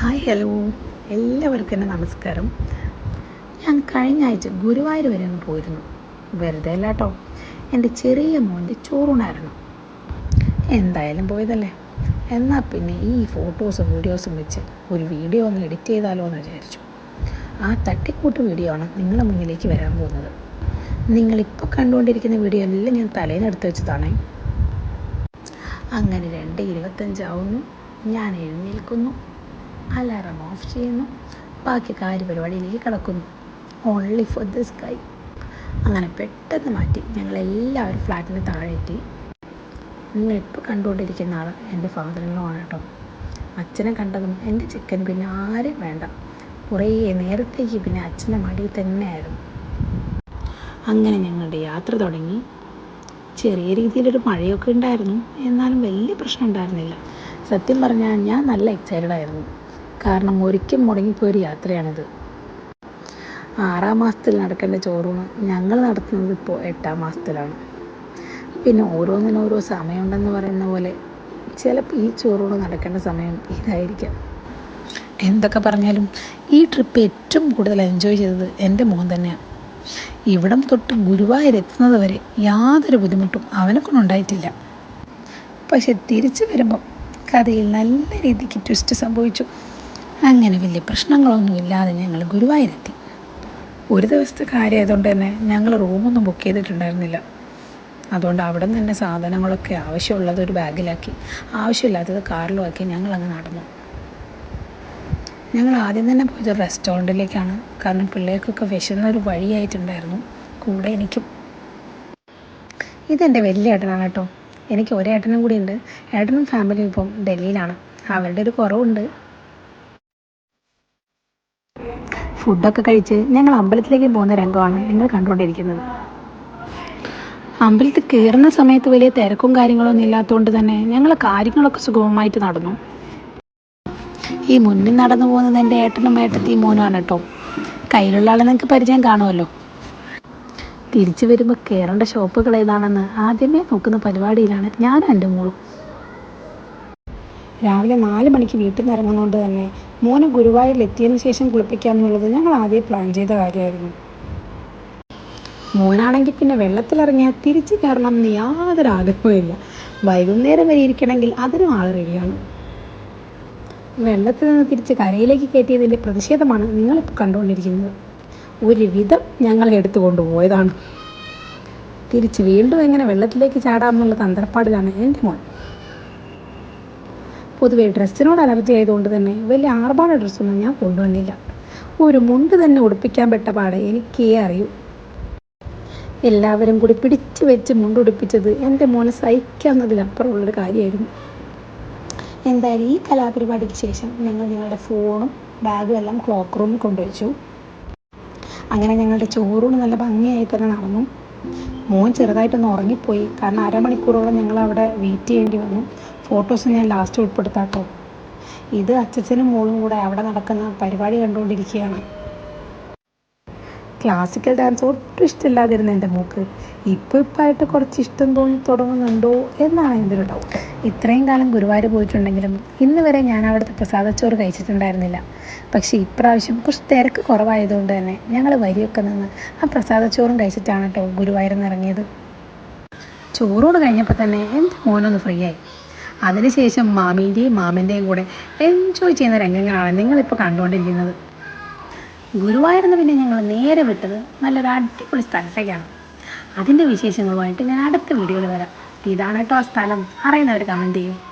Hi hello. എല്ലാവർക്കും എന്റെ നമസ്കാരം. ഞാൻ കഴിഞ്ഞ ആഴ്ച ഗുരുവായൂർ വരെ ഒന്ന് പോയിരുന്നു. വെറുതെ അല്ല കേട്ടോ എന്റെ ചെറിയ മോന്റെ ചോറൂണായിരുന്നു. എന്തായാലും പോയതല്ലേ? എന്നാൽ പിന്നെ ഈ ഫോട്ടോസും വീഡിയോസും വെച്ച് ഒരു വീഡിയോ ഒന്ന് എഡിറ്റ് ചെയ്താലോ എന്ന് വിചാരിച്ചു. ആ തട്ടിക്കൂട്ട് വീഡിയോ ആണ് നിങ്ങളുടെ മുന്നിലേക്ക് വരാൻ പോകുന്നത്. നിങ്ങളിപ്പോൾ കണ്ടുകൊണ്ടിരിക്കുന്ന വീഡിയോ എല്ലാം ഞാൻ തലേന്ന് എടുത്ത് വെച്ചതാണേ. അങ്ങനെ രണ്ട് ഇരുപത്തഞ്ചാവുന്നു ഞാൻ എഴുന്നേൽക്കുന്നു. അലാറം ഓഫ് ചെയ്യുന്നു. ബാക്കി കാര്യപരിപാടിയിലേക്ക് കിടക്കുന്നു. ഓൺലി ഫോർ ദ സ്കൈ അങ്ങനെ പെട്ടെന്ന് മാറ്റി ഞങ്ങളെല്ലാവരും ഫ്ലാറ്റിന് താഴെ എത്തി നിങ്ങളിപ്പോൾ കണ്ടുകൊണ്ടിരിക്കുന്ന ആൾ എന്റെ ഫാദറിനോ ആണ് കേട്ടോ. അച്ഛനെ കണ്ടതും എന്റെ ചിക്കൻ പിന്നെ ആരും വേണ്ട. കുറേ നേരത്തേക്ക് പിന്നെ അച്ഛന്റെ മടിയിൽ തന്നെയായിരുന്നു. അങ്ങനെ ഞങ്ങളുടെ യാത്ര തുടങ്ങി. ചെറിയ രീതിയിലൊരു മഴയൊക്കെ ഉണ്ടായിരുന്നു. എന്നാലും വലിയ പ്രശ്നം ഉണ്ടായിരുന്നില്ല. സത്യം പറഞ്ഞാൽ ഞാൻ നല്ല എക്സൈറ്റഡ് ആയിരുന്നു. കാരണം ഒരിക്കൽ മുടങ്ങിപ്പോയൊരു യാത്രയാണിത്. ആറാം മാസത്തിൽ നടക്കേണ്ട ചോറൂണ് ഞങ്ങൾ നടത്തുന്നത് ഇപ്പോൾ എട്ടാം മാസത്തിലാണ്. പിന്നെ ഓരോന്നിനോരോ സമയമുണ്ടെന്ന് പറയുന്ന പോലെ ചിലപ്പോൾ ഈ ചോറൂണ് നടക്കേണ്ട സമയം ഇതായിരിക്കാം. എന്തൊക്കെ പറഞ്ഞാലും ഈ ട്രിപ്പ് ഏറ്റവും കൂടുതൽ എൻജോയ് ചെയ്തത് എന്റെ മോൻ തന്നെയാണ്. ഇവിടം തൊട്ട് ഗുരുവായൂർ എത്തുന്നത് വരെ യാതൊരു ബുദ്ധിമുട്ടും അവനെ കൊണ്ടുണ്ടായിട്ടില്ല പക്ഷെ തിരിച്ചു വരുമ്പം കഥയിൽ നല്ല രീതിക്ക് ട്വിസ്റ്റ് സംഭവിച്ചു. അങ്ങനെ വലിയ പ്രശ്നങ്ങളൊന്നും ഇല്ലാതെ ഞങ്ങൾ ഗുരുവായൂരെത്തി. ഒരു ദിവസത്തെ കാര്യമായതുകൊണ്ട് തന്നെ ഞങ്ങൾ റൂമൊന്നും ബുക്ക് ചെയ്തിട്ടുണ്ടായിരുന്നില്ല. അതുകൊണ്ട് അവിടെ നിന്ന് തന്നെ സാധനങ്ങളൊക്കെ ആവശ്യമുള്ളത് ഒരു ബാഗിലാക്കി. ആവശ്യമില്ലാത്തത് കാറിലുമാക്കി ഞങ്ങൾ അങ്ങ് നടന്നു. ഞങ്ങൾ ആദ്യം തന്നെ പോയത് റെസ്റ്റോറന്റിലേക്കാണ്. കാരണം പിള്ളേർക്കൊക്കെ വിശന്ന ഒരു വഴിയായിട്ടുണ്ടായിരുന്നു. കൂടെ എനിക്കും. ഇതെന്റെ വലിയ ഏട്ടനാണ് കേട്ടോ. എനിക്ക് ഒരേട്ടനും കൂടി ഉണ്ട് ഏട്ടനും ഫാമിലിയും ഇപ്പം ഡൽഹിയിലാണ്. അവരുടെ ഒരു കുറവുണ്ട്. ഫുഡൊക്കെ കഴിച്ച് ഞങ്ങൾ അമ്പലത്തിലേക്ക് പോകുന്ന രംഗമാണ് നിങ്ങൾ കണ്ടുകൊണ്ടിരിക്കുന്നത്. അമ്പലത്തിൽ കയറുന്ന സമയത്ത് വലിയ തിരക്കും കാര്യങ്ങളൊന്നും ഇല്ലാത്തതുകൊണ്ട് തന്നെ ഞങ്ങൾ കാര്യങ്ങളൊക്കെ സുഗമമായിട്ട് നടന്നു. ഈ മുന്നിൽ നടന്നു പോകുന്നത് എന്റെ ഏട്ടനും ഏട്ടത്തിയും മോനുമാണ് കേട്ടോ. കയ്യിലുള്ള ആളെ നിങ്ങൾക്ക് പരിചയം കാണുമല്ലോ. തിരിച്ചു വരുമ്പോൾ കയറേണ്ട ഷോപ്പുകൾ ഏതാണെന്ന് ആദ്യമേ നോക്കുന്ന പരിപാടിയിലാണ് ഞാനും എന്റെ മോളും. രാവിലെ നാല് മണിക്ക് വീട്ടിൽ നിന്ന് ഇറങ്ങുന്നതുകൊണ്ട് തന്നെ മോനെ ഗുരുവായൂരിൽ എത്തിയതിന് ശേഷം കുളിപ്പിക്കാമെന്നുള്ളത് ഞങ്ങൾ ആദ്യം പ്ലാൻ ചെയ്ത കാര്യമായിരുന്നു. മോനാണെങ്കിൽ പിന്നെ വെള്ളത്തിലിറങ്ങിയാൽ തിരിച്ചു കയറണം എന്ന് യാതൊരു ആഗ്രഹവുമില്ല വൈകുന്നേരം വരെ ഇരിക്കണമെങ്കിൽ അതിനും ആൾ റെഡിയാണ് വെള്ളത്തിൽ നിന്ന് തിരിച്ച് കരയിലേക്ക് കയറ്റിയതിന്റെ പ്രതിഷേധമാണ് നിങ്ങളിപ്പോൾ കണ്ടുകൊണ്ടിരിക്കുന്നത്. ഒരുവിധം ഞങ്ങൾ എടുത്തു കൊണ്ടുപോയതാണ്. തിരിച്ച് വീണ്ടും എങ്ങനെ വെള്ളത്തിലേക്ക് ചാടാമെന്നുള്ള തന്ത്രപ്പാടിലാണ് എന്റെ മോൻ. പൊതുവെ ഡ്രസ്സിനോട് അലർജി ആയതുകൊണ്ട് തന്നെ വലിയ ആർഭാട ഡ്രസ്സൊന്നും ഞാൻ കൊണ്ടുവന്നില്ല. ഒരു മുണ്ട് തന്നെ ഉടുപ്പിക്കാൻ പെട്ട പാടെ എനിക്കേ അറിയൂ. എല്ലാവരും കൂടി പിടിച്ചു വെച്ച് മുണ്ടുടുപ്പിച്ചത് എന്റെ മോനെ സഹിക്കാവുന്നതിലപ്പുറമുള്ളൊരു കാര്യമായിരുന്നു. എന്തായാലും ഈ കലാപരിപാടിക്ക് ശേഷം ഞങ്ങൾ ഞങ്ങളുടെ ഫോണും ബാഗും എല്ലാം ക്ലോക്ക് റൂമിൽ കൊണ്ടുവച്ചു. അങ്ങനെ ഞങ്ങളുടെ ചോറൂണ് നല്ല ഭംഗിയായി തന്നെ നടന്നു. മോൻ ചെറുതായിട്ടൊന്ന് ഉറങ്ങിപ്പോയി. കാരണം അരമണിക്കൂറോളം ഞങ്ങൾ അവിടെ വെയിറ്റ് ചെയ്യേണ്ടി വന്നു. ഫോട്ടോസ് ഞാൻ ലാസ്റ്റ് ഉൾപ്പെടുത്താട്ടോ ഇത് അച്ഛനും മോളും കൂടെ അവിടെ നടക്കുന്ന പരിപാടി കണ്ടുകൊണ്ടിരിക്കുകയാണ്. ക്ലാസിക്കൽ ഡാൻസ് ഒട്ടും ഇഷ്ടമില്ലാതിരുന്ന എന്റെ മോക്ക്. ഇപ്പോൾ ഇപ്പായിട്ട് കുറച്ച് ഇഷ്ടം തോന്നി തുടങ്ങുന്നുണ്ടോ എന്നാണ് എന്റെ ഒരു ഡൗട്ട് ഇത്രയും കാലം ഗുരുവായൂർ പോയിട്ടുണ്ടെങ്കിലും ഇന്ന് വരെ ഞാൻ അവിടുത്തെ പ്രസാദച്ചോറ് കഴിച്ചിട്ടുണ്ടായിരുന്നില്ല. പക്ഷേ ഇപ്രാവശ്യം കുറച്ച് തിരക്ക് കുറവായതുകൊണ്ട് തന്നെ ഞങ്ങൾ വരിയൊക്കെ നിന്ന് ആ പ്രസാദച്ചോറും കഴിച്ചിട്ടാണ് കേട്ടോ ഗുരുവായൂരിൽ നിന്ന് ഇറങ്ങിയത്. ചോറോട് കഴിഞ്ഞപ്പോൾ തന്നെ എന്റെ മോനൊന്ന് ഫ്രീ ആയി. അതിനുശേഷം മാമീന്റെയും മാമന്റെയും കൂടെ എൻജോയ് ചെയ്യുന്ന രംഗങ്ങളാണ് നിങ്ങളിപ്പോൾ കണ്ടുകൊണ്ടിരിക്കുന്നത്. ഗുരുവായൂർന്ന് പിന്നെ ഞങ്ങൾ നേരെ വിട്ടത് നല്ലൊരു അടിപൊളി സ്ഥലത്തേക്കാണ്. അതിന്റെ വിശേഷങ്ങളുമായിട്ട് ഞാൻ അടുത്ത വീഡിയോയിൽ വരാം. ഇതാണ് കേട്ടോ സ്ഥലം. അറിയുന്നവർ കമന്റ് ചെയ്യും.